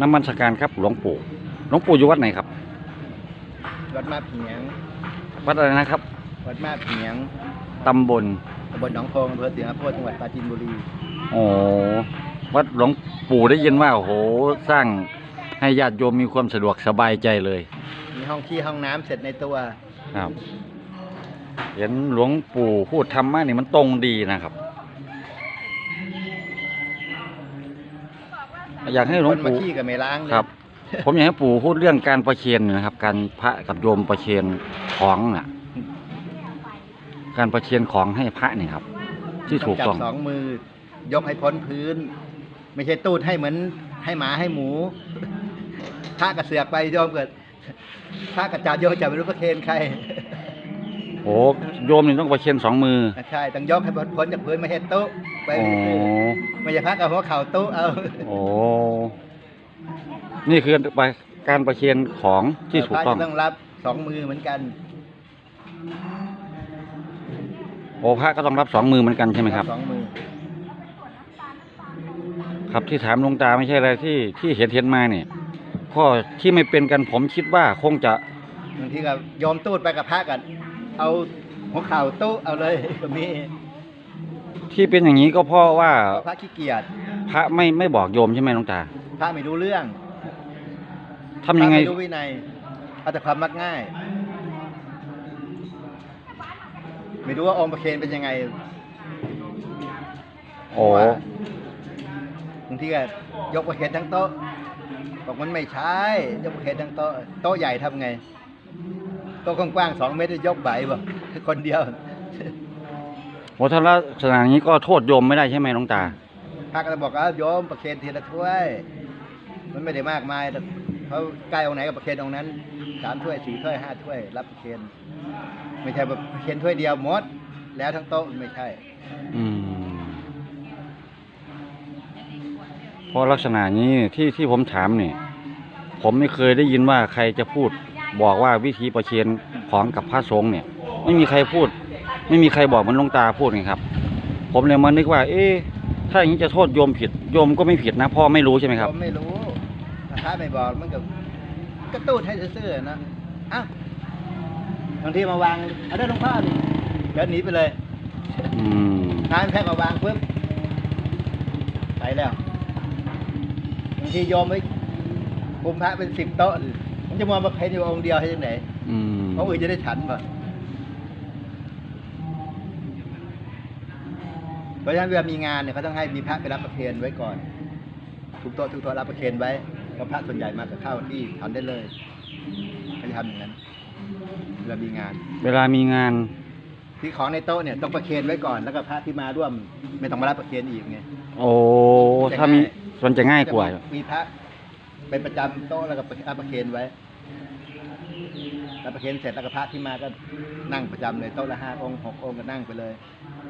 น้ำมันสการครับ หลวงปู่ หลวงปู่อยู่วัดไหนครับ วัดมาเพียง วัดอะไรนะครับ วัดมาเพียงตำบลตำบลหนองโพงอำเภอสิงห์โพธิ์จังหวัดปราจีนบุรี โอ้วัดหลวงปู่ได้ยินว่าโอ้โหสร้างให้ญาติโยมมีความสะดวกสบายใจเลย มีห้องขี้ห้องน้ำเสร็จในตัว ครับ เห็นหลวงปู่พูดธรรมะนี่มันตรงดีนะครับ อยากให้หลวงคนมาปู่ขี้กับไม่ล้างเลยครับ ผมอยากให้ปู่พูดเรื่องการประเคนนะครับ การพระกับโยมประเคนของน่ะ การประเคนของให้พระนี่ครับ ที่ถูกจับต้องสองมือยกให้พ้นพื้น ไม่ใช่ตูดให้เหมือนให้หมาให้หมูพระกระเสือกไปโยมเกิดพระกระจาดโยมจะไม่รู้ประเคนใครโอ้โยมนี่ต้องประเคนสองมือ ใช่ต้องยกให้พ้นพ้นจากพื้นไม่ให้โต๊ะ ไปโอ้ไม่ใช่พักเอาหัวเข่าโต๊ะเอาโอ้ นี่คือการประเคนของที่ถูกต้อง พระจะต้องรับสองมือเหมือนกันโอ้พระก็ต้องรับสองมือเหมือนกันใช่ไหมครับ สองมือครับที่ถามหลวงตาไม่ใช่อะไรที่ที่เห็นเห็นมาเนี่ยข้อที่ไม่เป็นกันผมคิดว่าคงจะ บางทีก็โยมตูดไปกับพระกัน เอาหัวเข่าโต๊ะเอาเลยก็มี ที่เป็นอย่างนี้ก็เพราะว่าพระขี้เกียจพระไม่ไม่บอกโยมใช่ไหมหลวงตาพระไม่รู้เรื่องทำยังไงพระไม่รู้วินัยเอาแต่ความมักง่าย ไม่รู้ว่าองค์ประเคนเป็นยังไงโอ้ว่าบางทีก็ยกประเคนทั้งโต๊ะบอกมันไม่ใช่ยกประเคนทั้งโต๊ะโต๊ะใหญ่ทำไงโต๊ะกว้างๆสองเมตรจะยกไหวบ่คือคนเดียว โหถ้าลักษณะอย่างนี้ก็โทษโยมไม่ได้ใช่ไหมหลวงตา พระก็จะบอกว่าโยมประเคนทีละถ้วย มันไม่ได้มากมายแต่เขาใกล้องค์ไหนก็ประเคนองค์นั้นสามถ้วยสี่ถ้วยห้าถ้วย รับประเคนไม่ใช่แบบประเคนถ้วยเดียวหมด แล้วทั้งโต๊ะไม่ใช่ อืมเพราะลักษณะนี้ที่ที่ผมถามเนี่ยผมไม่เคยได้ยินว่าใครจะพูดบอกว่าวิธีประเคนของกับพระสงฆ์เนี่ย ไม่มีใครพูด ไม่มีใครบอกเหมันหลวงตาพูดไงครับ ผมเลยมานึกว่า เอ๊ะถ้าอย่างนี้จะโทษโยมผิดโยมก็ไม่ผิดนะเพ่อไม่รู้ใช่ไหมครับ ผมไม่รู้พระไม่บอกมันก็กระตู้ให้ซื่อๆนะอ้าวบางทีมาวางเอาได้หลวงพ่อดิเดินหนีไปเลยอืมทานแค่มาวางปุ๊บไปแล้วบางทีโยมไปคุมพระเป็นสิบโต๊ะมันจะมาประเคนอยู่องค์เดียวให้ยังไงอืม เพราะอื่นจะได้ฉันป่ะ ราะฉะนั้นเวลามีงานเนี่ยเขาต้องให้มีพระไปรับประเคนไว้ก่อน ทุกโต๊ะทุกโต๊ะรับประเคนไว้แล้วพระส่วนใหญ่มาก็เข้าที่ทำได้เลยเขาจะทำอย่างนั้นเวลามีงาน เวลามีงานที่ของในโต๊ะเนี่ยต้องประเคนไว้ก่อนแล้วก็พระที่มาร่วม ไม่ต้องมารับประเคนอีกไงโอ้ถ้ามีมันจะง่ายกว่า มีพระเป็นประจำโต๊ะแล้วก็รับประเคนไว้รับประเคนเสร็จแล้วก็พระที่มาก็นั่งประจำเลยโต๊ะละห้าองค์หกองค์ก็นั่งไปเลย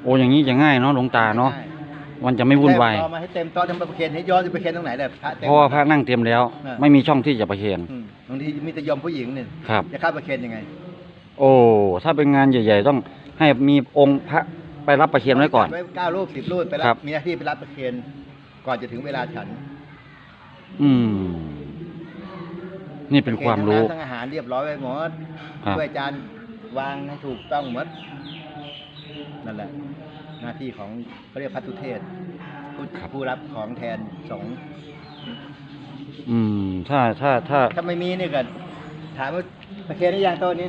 โอ้อย่างนี้จะง่ายเนาะหลวงตาเนาะใช่มันจะไม่วุ่นวายแต่พอมาให้เต็มโต๊ะทำประเคนให้ย้อนจะประเคนตรงไหนเลยพระเต็ม เพราะว่าพระนั่งเต็มแล้ว อ่า ไม่มีช่องที่จะประเคนอืมบางทีมีแต่โยมผู้หญิงเนี่ยครับ จะเข้าประเคนยังไงโอ้ถ้าเป็นงานใหญ่ ๆ ต้องให้มีองค์พระไปรับประเคนไว้ก่อน ไว้เก้ารูปสิบรูปไปรัครับ บมีหน้าที่ไปรับประเคนก่อนจะถึงเวลาฉันอืม นี่เป็นความรู้ทั้งอาหารเรียบร้อยไว้หมดครับ ด้วยจานวางให้ถูกต้องหมด นั่นแหละ หน้าที่ของเขาเรียกพัทุเทศผู้ผู้รับของแทนสงฆ์อืม ถ้าถ้าถ้าถ้าไม่มีนี่ก็ถามว่าประเคนได้ยังโต๊ะนี้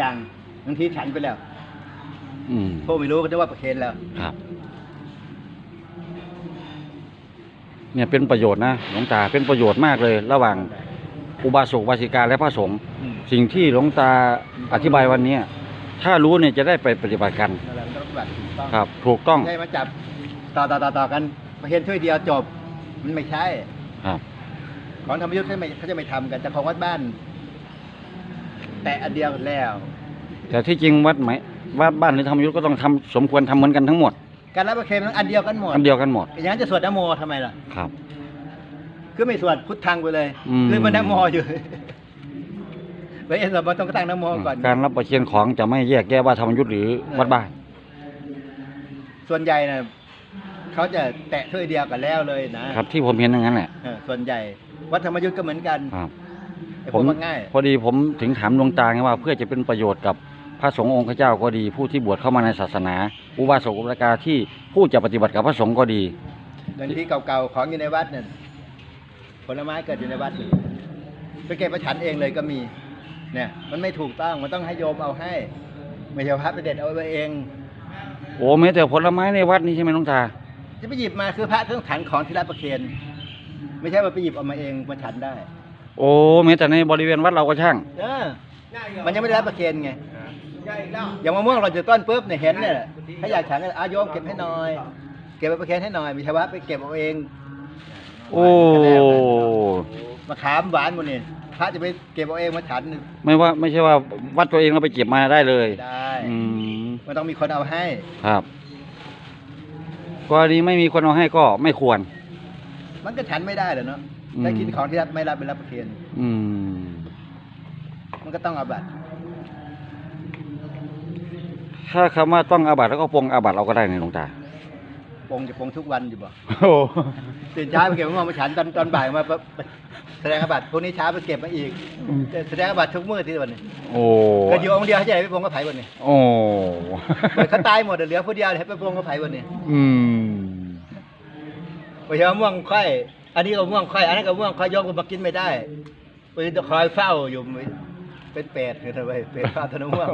ยังบางทีฉันไปแล้ว อืมพวกไม่รู้ก็จะว่าประเคนแล้วครับ เนี่ยเป็นประโยชน์นะหลวงตาเป็นประโยชน์มากเลย ระหว่างอุบาสกอุบาสิกาและพระสงฆ์อืมสิ่งที่หลวงตาอธิบายวันเนี้ย ถ้ารู้เนี่ยจะได้ไปปฏิบัติกัน นั่นแหละมันต้องปฏิบัติถูกต้องครับ ถูกต้อง ไม่ได้มาจับต่อต่อต่อต่อกันประเคนถ้วยเดียวจบ มันไม่ใช่ ครับ ของธรรมยุทธ์เขาไม่เขาจะไม่ทำกันแต่ของวัดบ้าน แต่อันเดียวกันแล้ว แต่ที่จริงวัดไหมวัดบ้านหรือธรรมยุทธก็ต้องทำสมควรทำเหมือนกันทั้งหมด การรับประเคนมันอันเดียวกันหมดอันเดียวกันหมด อย่างนั้นจะสวดนโมทำไมล่ะ ครับ คือไม่สวดพุทธังไปเลย อืม คือมันนโมอยู่ ไปเอ็นสวดมันต้องตั้งนโมก่อน การรับประเคนของจะไม่แยกแยะว่าธรรมยุทธหรือวัดบ้าน ส่วนใหญ่นะเขาจะแตะถ้วยเดียวกันแล้วเลยนะครับที่ผมเห็นอย่างนั้นแหละเออส่วนใหญ่วัดธรรมยุทธ์ก็เหมือนกันครับไอ้พผวมกมันง่ายพอดีผมถึงถามหลวงตาไงว่า เพื่อจะเป็นประโยชน์กับพระสงฆ์องค์ข้าเจ้าก็ดี ผู้ที่บวชเข้ามาในศาสนา อุบาสกอุบาสิกาที่ผู้จะปฏิบัติกับพระสงฆ์ก็ดีอย่างที่เก่าๆของอยู่ในวัดเนี่ยผลไม้เกิดอยู่ในวัดนี่ไปเก็บประฉันเองเลยก็มี เนี่ยมันไม่ถูกต้องมันต้องให้โยมเอาให้ ไม่ใช่พระไปเด็ดเอาไว้เองโอ้แม้แต่ผลไม้ในวัดนี่ใช่ไหมหลวงตาจะไปหยิบมาคือพระต้องถังของที่รับประเคนไม่ใช่ว่าไปหยิบเอามาเองมาฉันได้ โอ้แม้แต่ในบริเวณวัดเราก็ช่างเออมันยังไม่ได้รับประเคนไงอย่างมะม่วงเราจะต้นปุ๊บเนี่ยเห็นเนี่ยถ้าอยากฉันก็อาโยมเก็บให้หน่อย เก็บไปประเคนให้หน่อยมีชาวบ้านไปเก็บเอาเองโอ้ มะขามหวานหมดนี่พระจะไปเก็บเอาเองมาฉันไม่ว่าไม่ใช่ว่าวัดตัวเองเราไปเก็บมาได้เลยไม่ได้อืมมันต้องมีคนเอาให้ ครับกรณีไม่มีคนเอาให้ก็ไม่ควร มันก็ฉันไม่ได้เหรอเนาะอืม ถ้ากินของที่รับไม่รับเป็นรับประเคนอืม มันก็ต้องเอาบัตรถ้าคำว่าต้องอาบัตแล้วก็ปรงอาบัตเราก็ได้ในหลวงตา ปงจะปงทุกวันอยู่บ่โอ้ตื่นเช้าไปเก็บมะม่วงมาฉันตอนตอนบ่ายมาปะปะแสดงอาบัตพรุ่งนี้เช้าไปเก็บมาอีกแสดงอาบัตทุกมื้อที่วันนี้โอ้เกิดอยู่องค์เดียวเขาจะได้ไปปงกระไผ่วันนี้โอ้เหมือนเขาตายหมดเหลือผู้เดียวให้ไปปงกระไผ่วันนี้อืมไปเอามะม่วงไข่อันนี้ก็มะม่วงไข่อันนั้นก็มะม่วงไข่ยกมันมากินไม่ได้ไปคอยเฝ้าอยู่เป็นเป็ดคือทำไมเป็ดเฝ้าถนนม่วง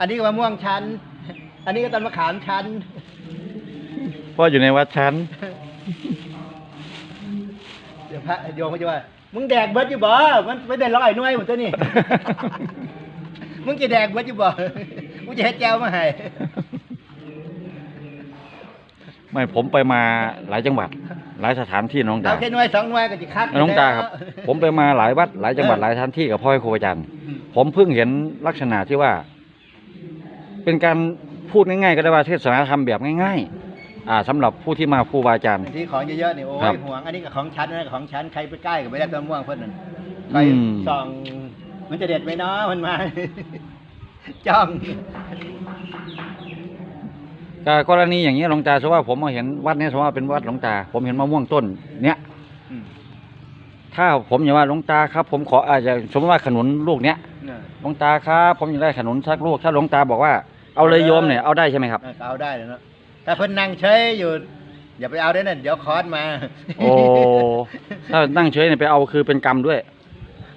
อันนี้ก็มะม่วงชั้น อันนี้ก็ต้นมะขามชั้น พ่ออยู่ในวัดชั้น เดี๋ยวพระโยมก็จะว่า มึงแดกเบิดอยู่บ่ มันไม่ได้ร้อยหน่วยเหมือนตัวนี้ มึงจะแดกเบิดอยู่บ่กูจะให้แจวมาให้ ไม่ผมไปมาหลายจังหวัด หลายสถานที่น้องเอาตาแค่หน่วยสองหน่วยก็จะคักน้องตาครับผมไปมาหลายวัดหลายจังหวัดหลายสถานที่กับพ่อครูอาจารย์ อืมผมเพิ่งเห็นลักษณะที่ว่า เป็นการ พูดง่ายๆ ก็ได้ว่าเทศนาธรรมแบบง่ายๆอ่าสำหรับผู้ที่มาครูบาอาจารย์ ที่ของเยอะๆนี่โอ้ครัยบห่วงอันนี้ก็ของชั้นอันนั้นก็ของชั้นใครไปใกล้ก็ไม่ได้ต้นมะม่วงเพิ่นนั่นใครอืม ส่องมันจะเด็ดไหมเนาะมันมา จ้องก็กรณีอย่างนี้ยหลวงตาสมมติว่าผมมาเห็นวัดเนี้ยสมมติว่าเป็นวัดหลวงตา ผมเห็นมะม่วงต้นเนี้ยอืมถ้าผมอย่างว่าหลวงตาครับผมขออาจจะสมมติว่าขนุนลูกเนี้ยเนี่ยหลวงตาครับผมอยากได้ขนุนสักลูกถ้าหลวงตาบอกว่า เอาเลยโยมเนี่ยเอาได้ใช่ไหมครับเออก็เอาได้เลยเนาะถ้าเพิ่นนั่งเฉยอยู่ อย่าไปเอาได้นั่นเดี๋ยวคอร์สมา โอ้ถ้านั่งเฉยเนี่ยไปเอาคือเป็นกรรมด้วย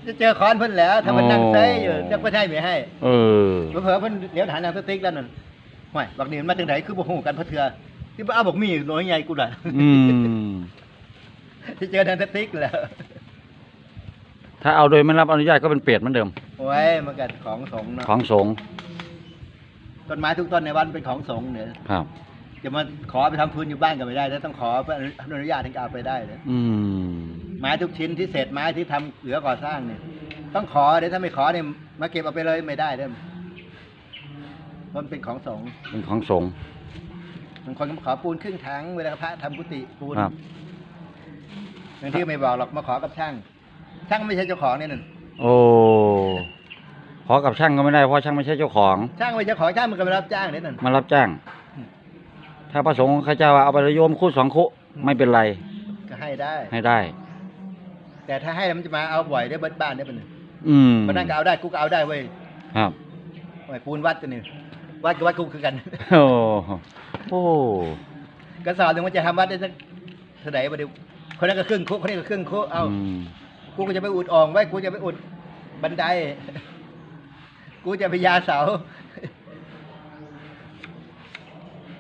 จะเจอคอนเพิ่นแล้ว ถ้ามันนั่งอ๋อเซยอยู่จะไม่ให้ไม่ให้ เออเผื่อๆเพิ่นเดี๋ยวฐานนางสติ๊กแล้วนั่นห่วยบักนี่มันมาจากไหนคือบ่ฮู้กันเพราะเถื่อที่บ่เอาบอกมีน้อยใหญ่กูล่ะอืมที่เจอนางสติ๊กแล้วถ้าเอาโดยไม่รับอนุญาตก็เป็นเปรตเหมือนเดิมโอ้ยมันก็ของสงฆ์เนาะของสงฆ์ ต้นไม้ทุกต้นในวัดเป็นของสงฆ์เนี่ยครับ จะมาขอไปทำพื้นอยู่บ้านก็ไม่ได้แล้วต้องขออนุญาตถึงจะเอาไปได้เลยอืมไม้ทุกชิ้นที่เศษไม้ที่ทำเหลือก่อสร้างเนี่ย ต้องขอเดี๋ยวถ้าไม่ขอเนี่ยมาเก็บเอาไปเลยไม่ได้เด้อเพราะมันเป็นของสงฆ์เป็นของสงฆ์บางคนก็มาขอปูนครึ่งถังเวลาพระทำกุฏิปูนครับบางทีก็ไม่บอกหรอกมาขอกับช่าง ช่างไม่ใช่เจ้าของเนี่ยนั่นโอ้ ขอกับช่างก็ไม่ได้เพราะช่างไม่ใช่เจ้าของช่างไม่ใช่เจ้าของช่างมันก็ไม่รับจ้างเนี่ยนั่นมารับจ้างอืมถ้าพระสงฆ์ข้าเจ้าว่าเอาไปเลยโยมคู่สองคู่ไม่เป็นไร ก็ให้ได้ ให้ได้ แต่ถ้าให้แล้วมันจะมาเอาบ่อยได้เบิดบ้านได้ปะเนี่ยอืมมันนั่นก็เอาได้กูก็เอาได้เว้ยครับโอ้ยปูนวัดกันนี่วัดกับวัดกูคือกันโอ้โอ้กระสอบหนึ่งมันจะทำวัดได้สักเท่าไหร่ประเดี๋ยวคนนั้นก็ครึ่งคุคนนี้ก็ครึ่งคุเอาอืม กูก็จะไปอุดอ่องไว้กูจะไปอุดบันได กูจะไปยาเสา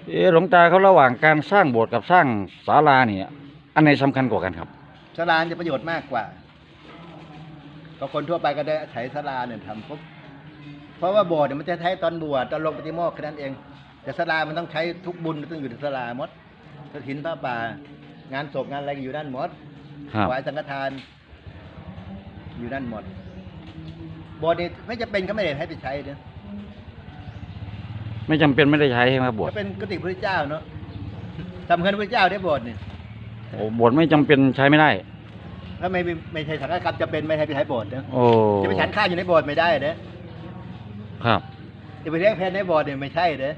เอะหลวงตาเขาระหว่างการสร้างโบสถ์กับสร้างศาลาเนี่ย อันไหนสำคัญกว่ากันครับ สลาจะประโยชน์มากกว่าเพราะคนทั่วไปก็ได้ใช้สลาเนี่ยทำปุ๊บเพราะว่าโบสถ์เนี่ยมันจะใช้ตอนบวชตอนลงปฏิโมกข์แค่นั้นเอง แต่สลามันต้องใช้ทุกบุญมันต้องอยู่ในสลาหมดกฐินพระป่า งานศพงานอะไรก็อยู่ด้านหมดครับ ถวายสังฆทาน อยู่ด้านหมด โบสถ์นี่ไม่จะเป็นก็ไม่ได้ให้ไปใช้เนอะไม่จำเป็นไม่ได้ใช้ใช่ไหมโบสถ์ก็เป็นกุฏิพระเจ้าเนาะทำเงินพระเจ้าได้โบสถ์เนี่ยโอ้โบสถ์ไม่จำเป็นใช้ไม่ได้ ถ้าไม่ไม่ไม่ใช่สังฆกรรมจะเป็นไม่ให้ไปใช้โบสถ์เนอะโอ้จะไปฉันข้าวอยู่ในโบสถ์ไม่ได้เด้อครับ จะไปเลี้ยงแพะในโบสถ์เนี่ยไม่ใช่เด้อ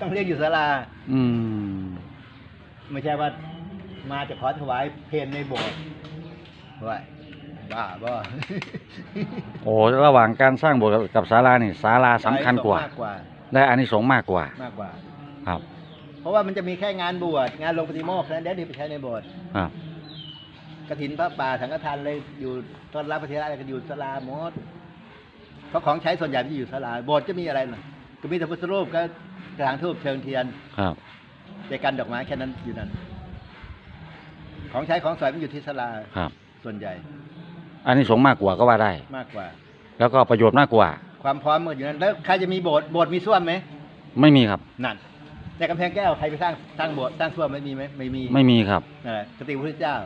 ต้องเลี้ยงอยู่ศาลาอืม ไม่ใช่ว่ามาจะขอถวายเพลในโบสถ์ว่า บ้าบ่โอ้ระหว่างการสร้างโบสถ์กับศาลานี่ศาลาสำคัญกว่า มากกว่าได้อานิสงส์มากกว่ามากกว่า ครับเพราะว่ามันจะมีแค่งานบวชงานลงปฏิโมกข์นั้นเดี๋ยวนี้ไปใช้ในโบสถ์ครับกฐินพระป่าสังฆทานเลยอยู่ต้อนรับพระเทระอะไรก็อยู่ศาลาหมดเพราะของใช้ส่วนใหญ่มันจะอยู่ศาลาโบสถ์จะมีอะไรน่ะก็มีแต่พุทธรูปก็กระถางทูบเชิงเทียนครับเจกันดอกไม้แค่นั้นอยู่นั่นของใช้ของสอยมันอยู่ที่ศาลาครับ ส่วนใหญ่ อานิสงส์มากกว่าก็ว่าได้ มากกว่า แล้วก็ประโยชน์มากกว่า ความพร้อมมันอยู่นั้นแล้วใครจะมีโบสถ์โบสถ์มีส้วมไหมไม่มีครับ นั่นในกำแพงแก้วใครไปสร้างสร้างโบสถ์สร้างส้วมไม่มีไหมไม่มีไม่มีครับนั่นแหละสติพระพุทธเจ้า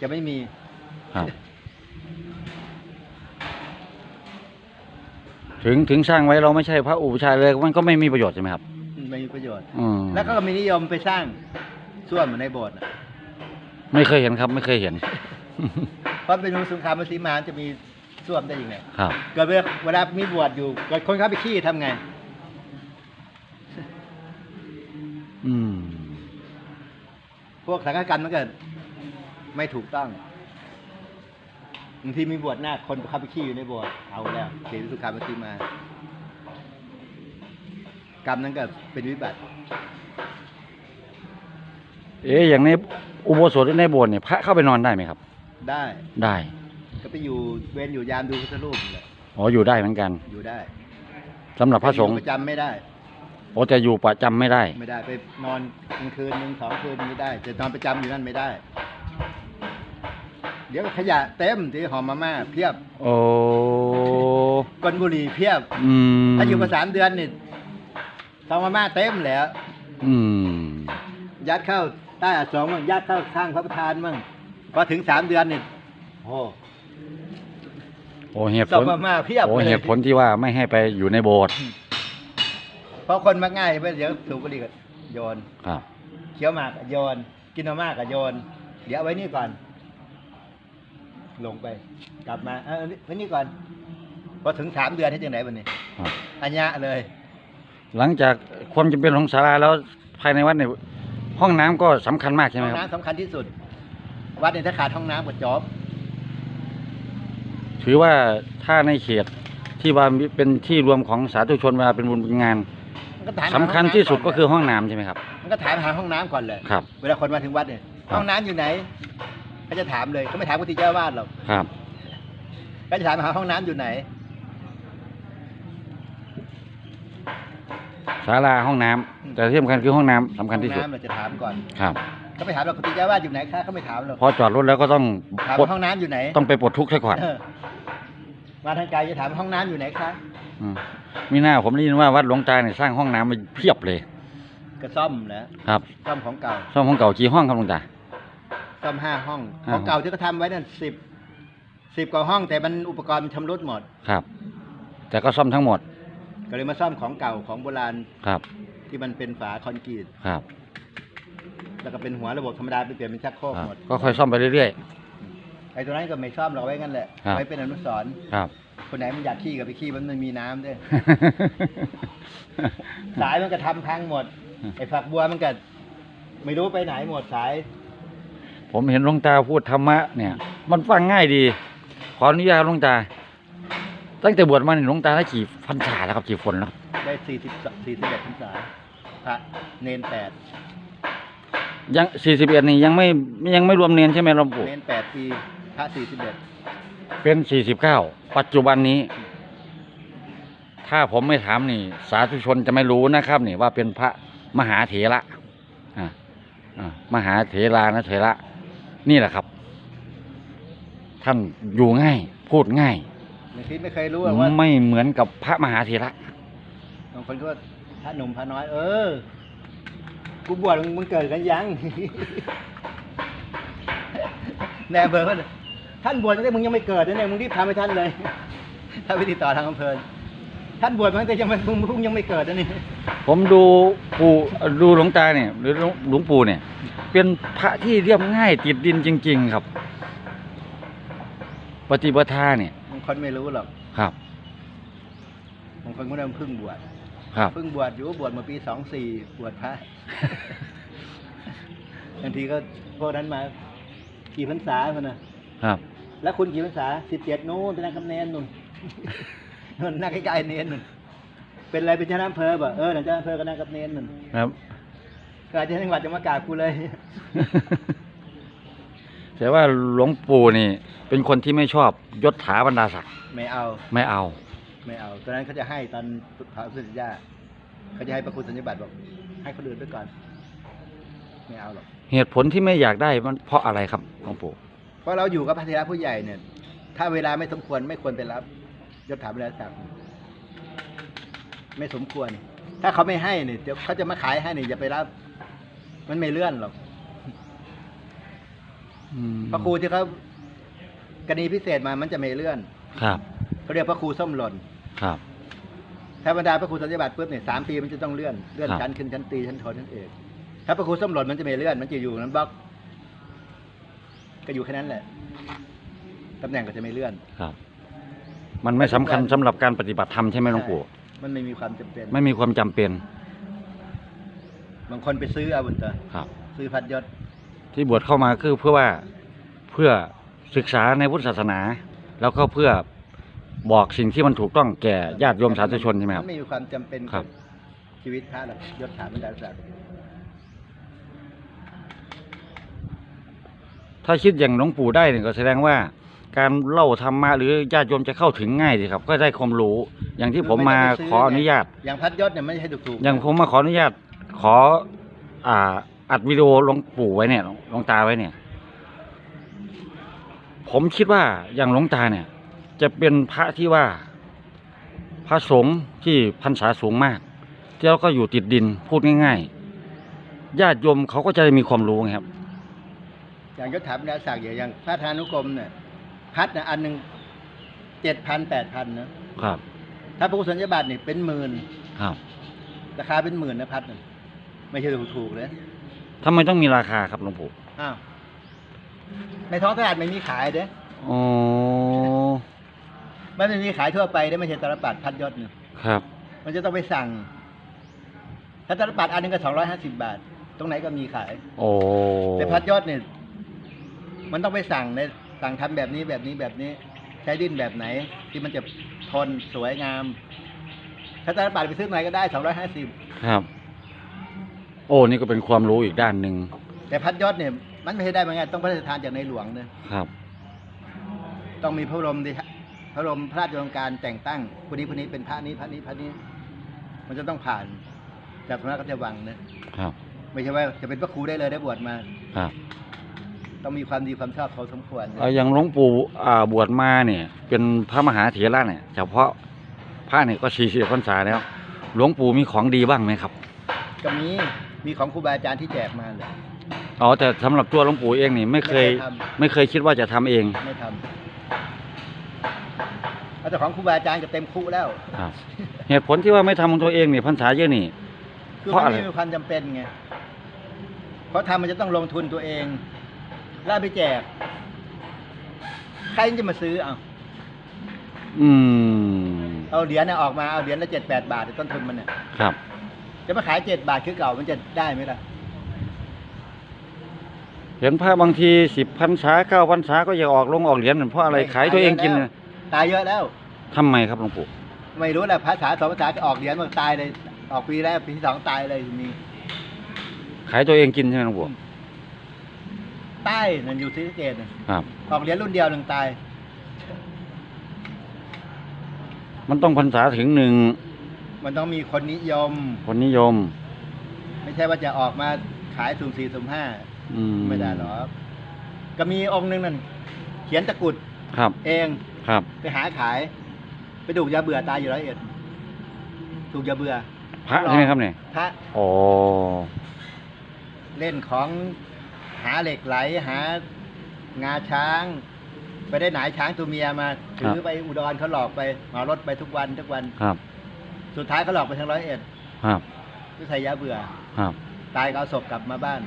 จะไม่มีครับ ถึงถึงสร้างไว้เราไม่ใช่พระอุปชฌาย์เลยมันก็ไม่มีประโยชน์ใช่ไหมครับไม่มีประโยชน์ อืมแล้วก็มีนิยมไปสร้างส้วมในโบสถ์น่ะไม่เคยเห็นครับ ไม่เคยเห็น เพราะเป็นสงครามมัสลิมานจะมีส้วมได้ยังไงครับ เกิดเวลาเวลามีบวชอยู่เกิดคนเข้าไปขี้ทำไง อืม พวกสังฆกรรมมันก็ไม่ถูกต้องบางทีมีบวชหน้าคคนเข้าไปขี้อยู่ในโบสถ์เอาแล้วเสียสุขามมัสลิมานกรรมนั้นก็เป็นวิบัติ เอ๊ะอย่างในอุโบสถหรือในโบสถ์เนี่ยพระเข้าไปนอนได้ไหมครับ ได้ ได้ ก็ไปอยู่เวรอยู่ยามดูพุทธรูปนี่แหละอ๋ออยู่ได้เหมือนกันอยู่ได้สำหรับพระสงฆ์แต่อยู่ประจำไม่ได้ โอ้จะอยู่ประจำไม่ได้ ไม่ได้ไปนอนกลางคืนหนึ่งสองคืนไม่ได้จะนอนประจำอยู่นั่นไม่ได้ เดี๋ยวขยะเต็มที่หอมมาม่าเพียบโอ้ก้นบุหรี่เพียบ อืมถ้าอยู่มาสามเดือนนี่ซองมาม่าเต็มแล้ว อืม ยัดเข้าใต้อาสงมั่งยัดเข้าข้างพระประธานมั่ง พอถึงสามเดือนนี่โอ้โอ้เหตุซผองลมาม่าเพียบโอ้เลยเหตุผลที่ว่าไม่ให้ไปอยู่ในโบสถ์เพราะคนมักง่ายไปเดี๋ยวสูบบุหรี่ก็โยน ครับ เคี้ยวหมากก็โยน กินมาม่าก็โยน เดี๋ยวเอาไว้นี่ก่อน ลงไป กลับมาเออไว้นี่ก่อนพอถึงสามเดือนที่จังไหนบันนี้ครับ อัญญะเลย หลังจากความจำเป็นของศาลาแล้วภายในวัดเนี่ยห้องน้ำก็สำคัญมากใช่ไหห้มองครับ น้ำสำคัญที่สุด วัดเนี่ยถ้าขาดห้องน้ำก็จบถือว่าถ้าในเขตที่ว่าเป็นที่รวมของสาธุชนเวลาเป็นบุญเป็นงานมันก็ถามหาสำคัญห้องน้ำที่สุดก็คือก่นห้องน้ำใช่ไหมครับ มันก็ถามหาห้องน้ำก่อนเลย ครับ เวลาคนมาถึงวัดเนี่ยครับ ห้องน้ำอยู่ไหนเขาจะถามเลยเขาไม่ถามกุฏิเจ้าวาดหรอกครับเขาจะถามหาห้องน้ำอยู่ไหน ศาลาห้องน้ำแต่ที่สำคัญคือห้องน้ำสำคัญที่สุดห้องน้ำเราจะถามก่อน ครับ เขาไม่ถามหรอกกุฏิเจ้าวาดอยู่ไหนคะเขาไม่ถามหรอกพอจอดรถแล้วก็ต้องถามปลดว่าห้องน้ำอยู่ไหนต้องไปปลดทุกข์ซะก่อนเออมาทางไกลจะถามห้องน้ำอยู่ไหนคะมมีหน้าผมได้ยินว่าวัดหลวงตาเนี่ยสร้างห้องน้ำมาเพียบเลย ก็ซ่อมนะครับซ่อมของเก่าซ่อมห้องเก่ากี่ห้องครับหลวงตา ซ่อมห้าห้องห้า ของเก่าที่เขาทำไว้นั่นสิบสิบกว่าห้องแต่มันอุปกรณ์มันชำรุดหมด ครับ แต่ก็ซ่อมทั้งหมดก็เลยมาซ่อมของเก่าของโบราณครับ ที่มันเป็นฝาคอนกรีตครับ แล้วก็เป็นหัวระบบธรรมดาไปเปลี่ยนเป็นชักโครกครับหมดก็ค่อยซ่อมไปเรื่อย ไอ้ตัวนั้นก็ไม่ซ่อมหรอกไว้งั้นแหละครับ ไว้เป็นอนุสรณ์ๆ ครับ คนไหนมันอยากขี้ก็ไปขี้มันไม่มีน้ำด้วย สายมันก็ทำพังหมด ไอ้ฝักบัวมันก็ไม่รู้ไปไหนหมดสาย ผมเห็นหลวงตาพูดธรรมะเนี่ย มันฟังง่ายดี ขออนุญาตหลวงตา ตั้งแต่บวชมาเนี่ยหลวงตาได้กี่พรรษาแล้วครับกี่ฝนแล้วครับได้สี่สิบสี่สิบเอ็ดพรรษาพระเนนแปด ยังสี่สิบเอ็ดนี่ยังไม่ยังไม่รวมเนียนใช่ไหมหลวงปู่เนนแปดปีพระสี่สิบเอ็ดเป็นสี่สิบเก้าปัจจุบันนี้ ถ้าผมไม่ถามนี่ สาธุชนจะไม่รู้นะครับนี่ว่าเป็นพระมหาเถระอ่าอ่ามหาเถรานะเถระ นี่แหละครับ ท่านอยู่ง่าย พูดง่ายบางทีไม่เคยรู้หรอกว่าไม่เหมือนกับพระมหาเถระบางคนก็ว่าพระหนุ่มพระน้อยเออ กูบวชมึงเกิดกันยัง แน่เบอร์เขาเลยท่านบวชตั้งแต่มึงยังไม่เกิดนะเนี่ยมึงรีบทำให้ท่านเลย ถ้าไปติดต่อทางอำเภอ ท่านบวชมาตั้งแต่ยังไม่มึงมึงยังไม่เกิดนะนี่ ผมดูปู่ดูหลวงตาเนี่ย หรือหลวงหลวงปู่เนี่ย เป็นพระที่เรียบง่ายติดดินจริง ๆ ครับ ปฏิปทาเนี่ย บางคนไม่รู้หรอกครับ บางคนก็เริ่มเพิ่งบวช ครับ เพิ่งบวชอยู่บวชมาปีสองสี่บวชพระ บางทีก็พวกนั้นมา กี่พรรษาคนนะครับ แล้วคุณกี่พรรษาสิบเจ็ดนู้นเป็นนักกำเนินนู่นนู่นนักใกล้ๆเนนนู่นเป็นอะไรเป็นเจ้าหน้าอำเภอบ่เออเจ้าหน้าอำเภอก็นักกำเนินนู่นครับกาจะจังหวัดจะมากราบกูเลย แต่ว่าหลวงปู่นี่ เป็นคนที่ไม่ชอบยศถาบรรดาศักดิ์ไม่เอา ไม่เอา ไม่เอาตอนนั้นเขาจะให้ตอนพระพุทธเจ้าเขาจะให้พระคุณสัญญาบัตรบอก ให้คนอื่นไปก่อน ไม่เอาหรอก เหตุผลที่ไม่อยากได้มันเพราะอะไรครับหลวงปู่เพราะเราอยู่กับพระเทระผู้ใหญ่เนี่ย ถ้าเวลาไม่สมควรไม่ควรไปรับยศถาบรรดาศักดิ์ไม่สมควร ถ้าเขาไม่ให้เนี่ยเดี๋ยวเขาจะมาขายให้เนี่ยอย่าไปรับ มันไม่เลื่อนหรอก อืมพระครูที่เขากรณีพิเศษมามันจะไม่เลื่อน ครับ เขาเรียกพระครูส้มหล่น ครับ ถ้าบรรดาพระครูสัญญาบัตรปุ๊บเนี่ยสามปีมันจะต้องเลื่อนเลื่อนครับ ชั้นขึ้นชั้นตรีชั้นโทชั้นเอกถ้าพระครูส้มหล่นมันจะไม่เลื่อนมันจะอยู่นั้นบล็อก ก็อยู่แค่นั้นแหละตำแหน่งก็จะไม่เลื่อน ครับ มันไม่สำคัญสำหรับการปฏิบัติธรรมใช่ไหมหลวงปู่มันไม่มีความจำเป็นไม่มีความจำเป็นบางคนไปซื้อเอาบุญเตอครับ ซื้อพัดยศที่บวชเข้ามาคือเพื่อว่าเพื่อศึกษาในพุทธศาสนา แล้วก็เพื่อ บอกสิ่งที่มันถูกต้องแก่ญาติโยมสาธุชนใช่ไหมคมัรับ นไม่มีความจำเป็นครับ ชีวิตพระหรอกยศถาบรรดาศักดิ์ถ้าคิดอย่างหลวงปู่ได้เนี่ยก็แสดงว่า การเล่าธรรมะหรือญาติโยมจะเข้าถึงง่ายดีครับ ก็ได้ความรู้อย่างที่ผมมาขออนุญาต อย่างพัดยศเนี่ยไม่ใช่ถูกๆอย่างผมมาขออนุญาตขอ อ่า อัดวิดีโอหลวงปู่ไว้เนี่ยหลวงตาไว้เนี่ย ผมคิดว่าอย่างหลวงตาเนี่ย จะเป็นพระที่ว่าพระสงฆ์ที่พรรษาสูงมากแล้วก็อยู่ติดดินพูดง่ายๆญาติโยมเขาก็จะได้มีความรู้ไงครับ อย่างยศถาบรรดาศักดิ์อย่างพระธานุกรมเนี่ยพัดเนี่ยอันหนึ่งเจ็ดพันแปดพันนะครับ ถ้าพระกุศลยบัตรเนี่ยเป็นหมื่นครับราคาเป็นหมื่นนะพัดน่ะไม่ใช่ถูกๆเลยทำไมต้องมีราคาครับหลวงปู่อ้าวในท้องตลาดไม่มีขายเด้อ๋อ มันไม่มีขายทั่วไปได้ไม่ใช่ตลปัดพัดยศเนี่ยครับ มันจะต้องไปสั่ง ถ้าตลปัดอันหนึงก็สองร้อยห้าสิบาท ตรงไหนก็มีขาย โอ้แต่พัดยอดเนี่ยมันต้องไปสั่งในสั่งทำแบบนี้แบบนี้แบบนี้ ใช้ดิ้นแบบไหน ที่มันจะทนสวยงาม ถ้าตลปัดไปซื้อไหนก็ได้สองร้อยห้าสิบครับ โอ้นี่ก็เป็นความรู้อีกด้านหนึ่งแต่พัดยอดเนี่ยมันไม่ใช่ได้มาไงายต้องพระราชทานจากในหลวงเนี่ยครับ ต้องมีพระบรมดิ พระบรมพระราชโองการแต่งตั้งคนนี้คนนี้เป็นพระนี้พระนี้พระนี้ มันจะต้องผ่านจากพระราชวังเนี่ยครับ ไม่ใช่ว่าจะเป็นพระครูได้เลยได้บวชมาครับ ต้องมีความดีความชอบเขาสมควรเอาอย่างหลวงปู่อ่าบวชมาเนี่ย เป็นพระมหาเถระเนี่ยเฉพาะพระเนี่ยก็สี่สิบพรรษาแล้ว หลวงปู่มีของดีบ้างไหมครับก็มีมีของครูบาอาจารย์ที่แจกมาเลยอ๋อแต่สำหรับตัวหลวงปู่เองนี่ไม่เคย ไม่ได้ทไม่เคยคิดว่าจะทำเอง ไม่ทำ เอาแต่ของครูบาอาจารย์ก็เต็มคุแล้วครับ เหตุผลที่ว่าไม่ทำของตัวเองนี่พรรษาเยอะนี่ คือเพราะมันอะไร ไม่มีความจำเป็นไงเพราะทำมันจะต้องลงทุนตัวเองแล้วเอาไปแจก ใครจะมาซื้อเอาอืมเอาเหรียญน่ะออกมาเอาเหรียญละเจ็ดแปดบาทต้นทุนมันเนี่ยครับ จะมาขายเจ็ดบาทคือเก่ามันจะได้ไหมล่ะ เห็นพระบางทีสิบพรรษาเก้าพรรษาก็อยากออกลงออกเหรียญเพราะอะไรขายตัวเองกินน่ะ ตายเยอะแล้ว ทำไมครับหลวงปู่ไม่รู้แหละภาษาสองภาษาก็ออกเหรียญมันตายเลย ออกปีแรกปีที่สองตายเลยมีขายตัวเองกินใช่ไหมหลวงปู่ใต้นั่นอยู่ศรีสะเกษน่ะครับ ออกเหรียญรุ่นเดียวหนึ่งตาย มันต้องพรรษาถึงหนึ่งมันต้องมีคนนิยม คนนิยม ไม่ใช่ว่าจะออกมาขายสุ่มสี่สุ่มห้าอืมไม่ได้หรอกก็มีองค์หนึ่งนั่นเขียนตะกรุดครับ เอง ครับ ไปหาขาย ไปดูกยาเบื่อตายอยู่ร้อยเอ็ดถูกยาเบื่อ พระใช่ไหมครับเนี่ยพระโอ้เล่นของหาเหล็กไหลหางาช้าง ไปได้หนายช้างตัวเมียมาถือไปอุดรเขาหลอกไปเหมารถไปทุกวันทุกวันครับ สุดท้ายเขาหลอกไปทั้งร้อยเอ็ดครับก็ใส่ยาเบื่อครับ ตายก็เอาศพกลับมาบ้าน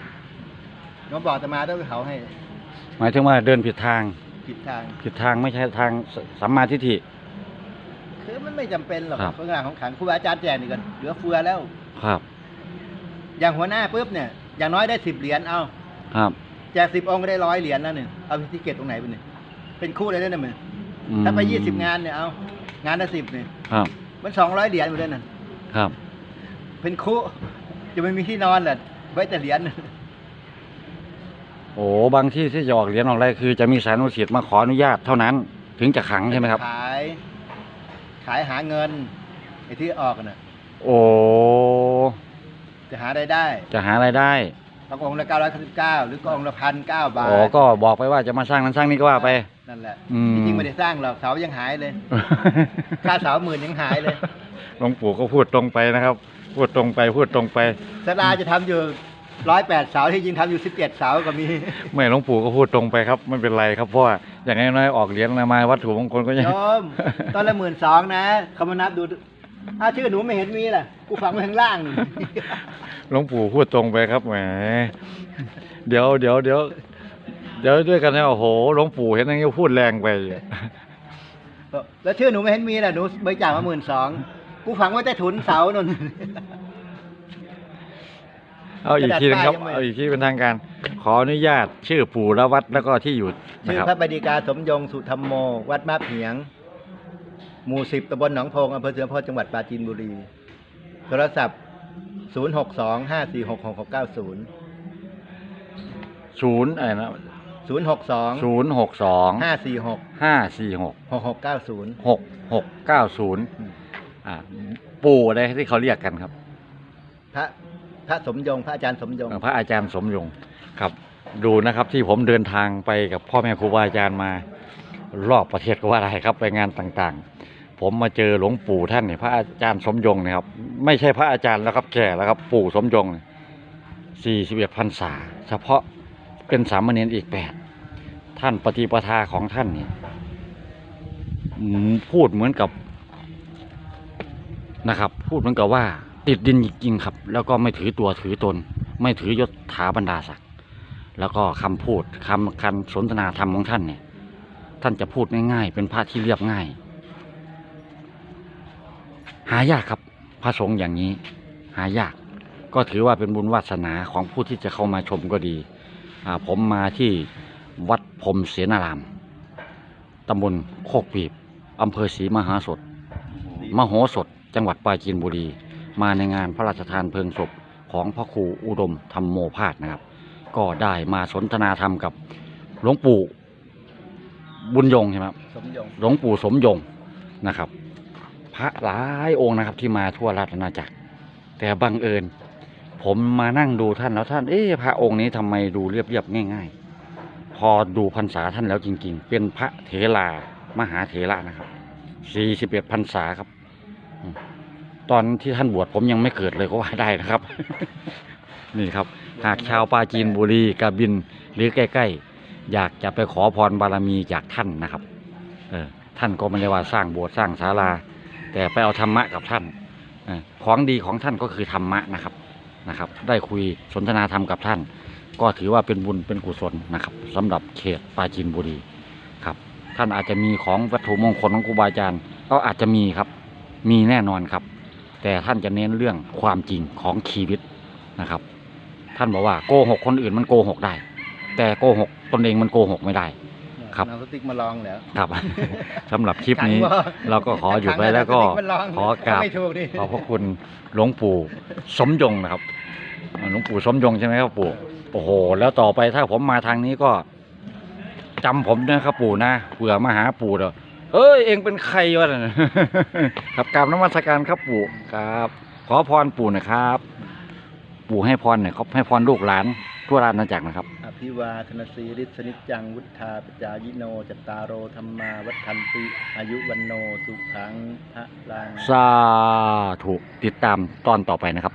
น้องบอกจะมาต้องไปเผาให้ หมายถึงว่าเดินผิดทาง ผิดทาง ผิดทางไม่ใช่ทางสสัมมาทิฏฐิ คือมันไม่จำเป็นหรอกครับเรื่องราวของขังครูบาอาจารย์แจกนี่กันเหลือเฟือแล้ว ครับ อย่างหัวหน้าปุ๊บเนี่ย อย่างน้อยได้สิบเหรียญเอาครับ แจกสิบองค์ก็ได้ร้อยเหรียญแล้วเนี่ยเอาที่เก็บตรงไหนไปเนี่ยเป็นคู่เลยนะมึงอืมถ้าไปยี่สิบงานเนี่ยเอางานละสิบเนี่ยครับ มันสองร้อยเหรียญหมดเลยน่ะ ครับ เป็นคู่จะไม่มีที่นอนแหละไว้แต่เหรียญ โอ้บางที่ที่จะออกเหรียญออกอะไรคือจะมีสายอนุสิทธิ์มาขออนุญาตเท่านั้น ถึงจะขังใช่ไหมครับ ขาย ขายหาเงินไอ้ที่ออกน่ะ โอ้จะหารายได้จะหารายได้บางองค์ละเก้าร้อยสิบเก้าหรือกองค์ละพันเก้าบาทโอ้ก็บอกไปว่าจะมาสร้างนั้นสร้างนี้ก็ว่าไป นั่นแหละอืม จริงๆไม่ได้สร้างหรอกเสายังหายเลยค่าเสาหมื่นยังหายเลยหลวงปู่ก็พูดตรงไปนะครับ พูดตรงไปพูดตรงไปสลาจะทำอยู่ ร้อยแปดเสาที่จริงทำอยู่สิบเจ็ดเสาก็มีไม่หลวงปู่ก็พูดตรงไปครับไม่เป็นไรครับเพราะว่าอย่างน้อยๆออกเหรียญอะไรมาวัตถุมงคลก็ยังโยมตอนละหมื่นสองนะเขามานับดูอ้าวชื่อหนูไม่เห็นมีล่ะกูฝังไว้ข้างล่างนี่หลวงปู่พูดตรงไปครับแหมเดี๋ยวเดี๋ยวเดี๋ยวเดี๋ยวด้วยกันนะโอ้โหหลวงปู่เห็นอย่างนี้พูดแรงไปแล้วชื่อหนูไม่เห็นมีล่ะหนูบริจาคมาหมื่นสองกูฝังไว้ใต้ถุนเสานน เอาอีกทีหนึงครับกระดาษป้ายยังไม่ เอาอีกทีเป็นทางการ ขออนุญาตชื่อปู่และวัดแล้วก็ที่อยู่นะชื่อครับพระบดีกาสมยงสุธรรมโม วัดมาบเหียง หมู่สิบตำบลหนองพงอำเภอเสือพอจังหวัดปราจีนบุรี โทรศัพท์ 0 6 2 5 4 6 6 6 9 0 ศูนย์อะไรนะ0 6 2 ศูนย์หกสอง5 4 6 ห้าสี่หก6 6 9 0 หกหกเก้าศูนย์อ่าปู่อะไรที่เขาเรียกกันครับ พระ พระสมยง พระอาจารย์สมยง พระอาจารย์สมยงครับ ดูนะครับที่ผมเดินทางไปกับพ่อแม่ครูบาอาจารย์มารอบประเทศก็ว่าได้ครับไปงานต่างๆ ผมมาเจอหลวงปู่ท่านเนี่ยพระอาจารย์สมยงเนี่ยครับ ไม่ใช่พระอาจารย์แล้วครับแก่แล้วครับปู่สมยงสี่สิบเอ็ดพรรษา เฉพาะเป็นสามเณรอีกแปดท่านปฏิปทาของท่านเนี่ยพูดเหมือนกับนะครับ พูดเหมือนกับว่า ติดดินจริงๆครับ แล้วก็ไม่ถือตัวถือตน ไม่ถือยศถาบรรดาศักดิ์แล้วก็คำพูดคำคันสนทนาธรรมของท่านเนี่ย ท่านจะพูดง่ายๆเป็นพระที่เรียบง่าย หายากครับ พระสงฆ์อย่างนี้ หายาก ก็ถือว่าเป็นบุญวาสนาของผู้ที่จะเข้ามาชมก็ดีผมมาที่วัดพรมเสนารามตำบลโคกปีบอำเภอศรีมหาสด มโหสถ จังหวัดปราจีนบุรี มาในงานพระราชทานเพลิงศพของพระครูอุดมธรรมโมภาสนะครับ ก็ได้มาสนทนาธรรมกับหลวงปู่บุญยงใช่ไหมครับสมยงหลวงปู่สมยงนะครับ พระหลายองค์นะครับ ที่มาทั่วราชอาณาจักร แต่บังเอิญ ผมมานั่งดูท่านแล้วท่าน เอ๊ะพระองค์นี้ทำไมดูเรียบๆง่าย ๆ พอดูพรรษาท่านแล้วจริง ๆ เป็นพระเถรามหาเถระนะครับสี่สิบเอ็ดพรรษาครับอืม ตอนที่ท่านบวชผมยังไม่เกิดเลยก็ว่าได้นะครับ นี่ครับ หากชาวปาจีนบุรีกระบินหรือใกล้ ๆ อยากจะไปขอพรบารมีจากท่านนะครับ เออท่านก็ไม่ได้ว่าสร้างโบสถ์สร้างศาลา แต่ไปเอาธรรมะกับท่านออของดีของท่านก็คือธรรมะนะครับนะครับ ได้คุยสนทนาธรรมกับท่าน ก็ถือว่าเป็นบุญเป็นกุศลนะครับสำหรับเขตปาจีนบุรีครับ ท่านอาจจะมีของวัตถุมงคลของครูบาอาจารย์ก็อาจจะมีครับ มีแน่นอนครับ แต่ท่านจะเน้นเรื่องความจริงของชีวิตนะครับ ท่านบอกว่าโกหกคนอื่นมันโกหกได้ แต่โกหกตนเองมันโกหกไม่ได้ ครับเอาสติ๊กมาลองแล้วครับสำหรับคลิปนี้ขังบ่เราก็ขอหยุดไว้แล้วก็ขังเอาสติ๊มาลงขอกราบไม่ถูกดิขอบพระคุณหลวงปู่สมยงนะครับอ่าหลวงปู่สมยงใช่ไหมครับปู่โอ้โห แล้วต่อไปถ้าผมมาทางนี้ก็จำผมนะครับปู่นะเผื่อมาหาปู่เด้อ เอ้ยเองเป็นใครวะน่ะ ครับกราบนมัสการครับปู่ครับ ขอพรปู่หนะครับ ปู่ให้พรหน่อยครับให้พรลูกหลานทั่วราชอาณาจักรนะครับ อภิวาทนาสีริสนิจจัง วุฒาปจายิโนจัตตารโอธรรมาวัฏันติ อายุวันโนสุขังพระลัง สาธุติดตามตอนต่อไปนะครับ